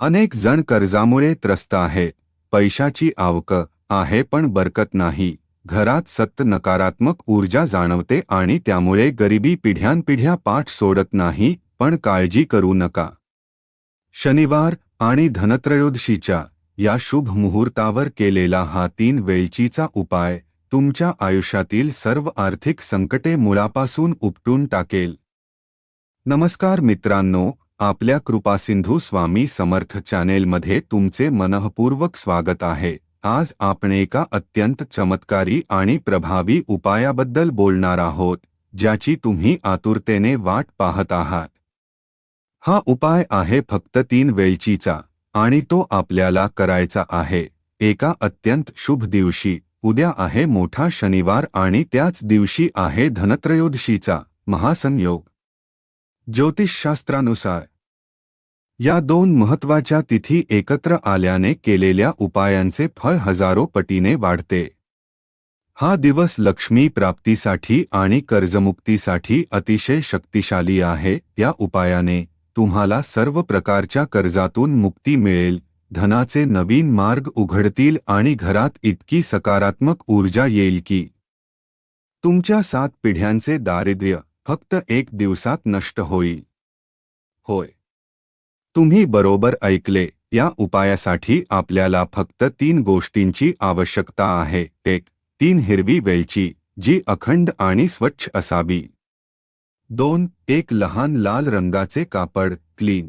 अनेक जण कर्जामुळे त्रस्त आहे. पैशाची आवक आहे पण बरकत नाही. घरात सत्त नकारात्मक ऊर्जा जाणवते आणि त्यामुळे गरिबी पिढ्यानपिढ्या पाठ सोडत नाही पण काळजी करू नका. शनिवार आणि धनत्रयोदशीच्या या शुभ मुहूर्तावर केलेला हा तीन वेलचीचा उपाय तुमच्या आयुष्यातील सर्व आर्थिक संकटे मुळापासून उपटून टाकेल. नमस्कार मित्रांनो आपल्या कृपासिंधू स्वामी समर्थ चॅनेलमध्ये तुमचे मनःपूर्वक स्वागत आहे. आज आपण एका अत्यंत चमत्कारी आणि प्रभावी उपायाबद्दल बोलणार आहोत ज्याची तुम्ही आतुरतेने वाट पाहत आहात. हा उपाय आहे फक्त तीन वेलचीचा आणि तो आपल्याला करायचा आहे. एका अत्यंत शुभ दिवशी उद्या आहे मोठा शनिवार आणि त्याच दिवशी आहे धनत्रयोदशीचा महासंयोग. ज्योतिषशास्त्रानुसार. या दोन महत्त्वाच्या तिथी एकत्र आल्याने केलेल्या उपायांचे फळ हजारो पटीने वाढते. हा दिवस लक्ष्मी प्राप्तीसाठी आणि कर्जमुक्तीसाठी अतिशय शक्तिशाली आहे. या उपायाने तुम्हाला सर्व प्रकारच्या कर्जातून मुक्ती मिळेल. धनाचे नवीन मार्ग उघडतील आणि घरात इतकी सकारात्मक ऊर्जा येईल की तुमच्या सात पिढ्यांचे दारिद्र्य फक्त एक दिवसात नष्ट होईल. होय. तुम्ही बरोबर ऐकले या उपायासाठी आपल्याला फक्त तीन गोष्टींची आवश्यकता आहे एक तीन हिरवी वेलची जी अखंड आणि स्वच्छ असावी. दोन एक लहान लाल रंगाचे कापड क्लीन.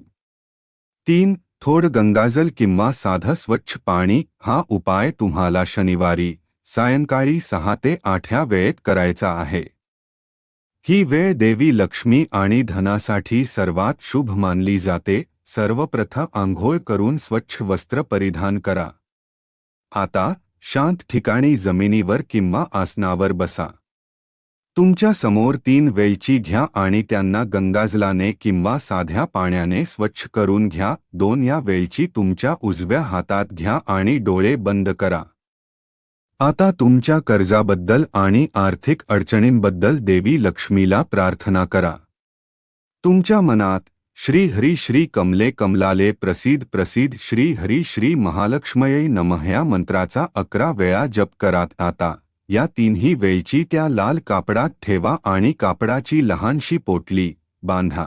तीन थोड गंगाजल किंवा साधं स्वच्छ पाणी हा उपाय तुम्हाला शनिवारी सायंकाळी सहा ते आठ्या वेळेत करायचा आहे. ही वेळ देवी लक्ष्मी आणि धनासाठी सर्वात शुभ मानली जाते. सर्वप्रथम आंघोळ करून स्वच्छ वस्त्र परिधान करा. आता शांत ठिकाणी जमिनीवर किंवा आसनावर बसा. तुमच्यासमोर तीन वेलची घ्या आणि त्यांना गंगाजलाने किंवा साध्या पाण्याने स्वच्छ करून घ्या. दोन या वेलची तुमच्या उजव्या हातात घ्या आणि डोळे बंद करा. आता तुमच्या कर्जाबद्दल आणि आर्थिक अडचणींबद्दल देवी लक्ष्मीला प्रार्थना करा. तुमच्या मनात श्री हरी श्री कमले कमलाले प्रसिद्ध प्रसिद्ध श्री हरी श्री महालक्ष्मये नमः या मंत्राचा अकरा वेळा जप करात आता. या तिन्ही वेळची त्या लाल कापडात ठेवा आणि कापडाची लहानशी पोटली बांधा.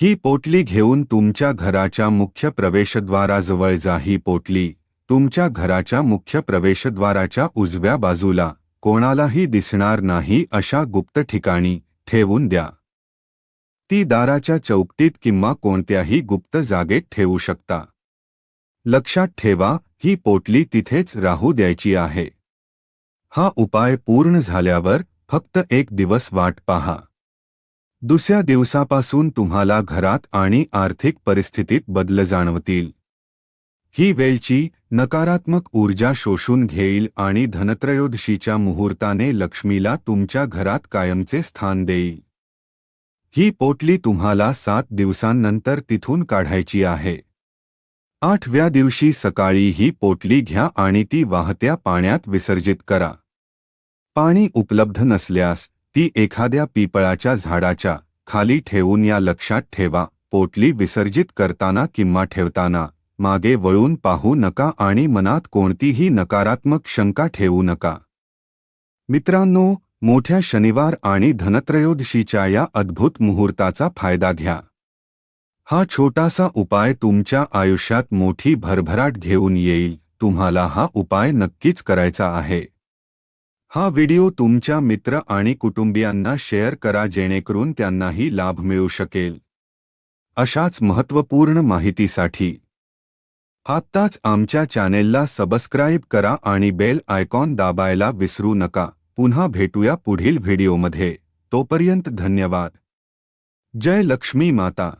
ही पोटली घेऊन तुमच्या घराच्या मुख्य प्रवेशद्वाराजवळ जा ही पोटली तुमच्या घराच्या मुख्य प्रवेशद्वाराच्या उजव्या बाजूला कोणालाही दिसणार नाही अशा गुप्त ठिकाणी ठेवून द्या. ती दाराच्या चौकटीत किंवा कोणत्याही गुप्त जागेत ठेवू शकता. लक्षात ठेवा ही पोटली तिथेच राहू द्यायची आहे. हा उपाय पूर्ण झाल्यावर फक्त एक दिवस वाट पहा. दुसऱ्या दिवसापासून तुम्हाला घरात आणि आर्थिक परिस्थितीत बदल जाणवतील. ही वेलची नकारात्मक ऊर्जा शोषून घेईल आणि धनत्रयोदशीच्या मुहूर्ताने लक्ष्मीला तुमच्या घरात कायमचे स्थान देईल. ही पोटली तुम्हाला सात दिवसांनंतर तिथून काढायची आहे. आठव्या दिवशी सकाळी ही पोटली घ्या आणि ती वाहत्या पाण्यात विसर्जित करा. पाणी उपलब्ध नसल्यास ती एखाद्या पिपळाच्या झाडाच्या खाली ठेवून या लक्षात ठेवा पोटली विसर्जित करताना किंवा ठेवताना. मागे वळून पाहू नका आणि मनात कोणतीही नकारात्मक शंका ठेवू नका. मित्रांनो मोठ्या शनिवार आणि धनत्रयोदशीच्या या अद्भुत मुहूर्ताचा फायदा घ्या. हा छोटासा उपाय तुमच्या आयुष्यात मोठी भरभराट घेऊन येईल तुम्हाला हा उपाय नक्कीच करायचा आहे. हा व्हिडिओ तुमच्या मित्र आणि कुटुंबियांना शेअर करा जेणेकरून त्यांनाही लाभ मिळू शकेल. अशाच महत्त्वपूर्ण माहितीसाठी आत्ताच आमच्या चॅनेलला सबस्क्राईब करा आणि बेल आयकॉन दाबायला विसरू नका. पुन्हा भेटूया पुढील व्हिडिओमध्ये. तोपर्यंत धन्यवाद. जय लक्ष्मी माता.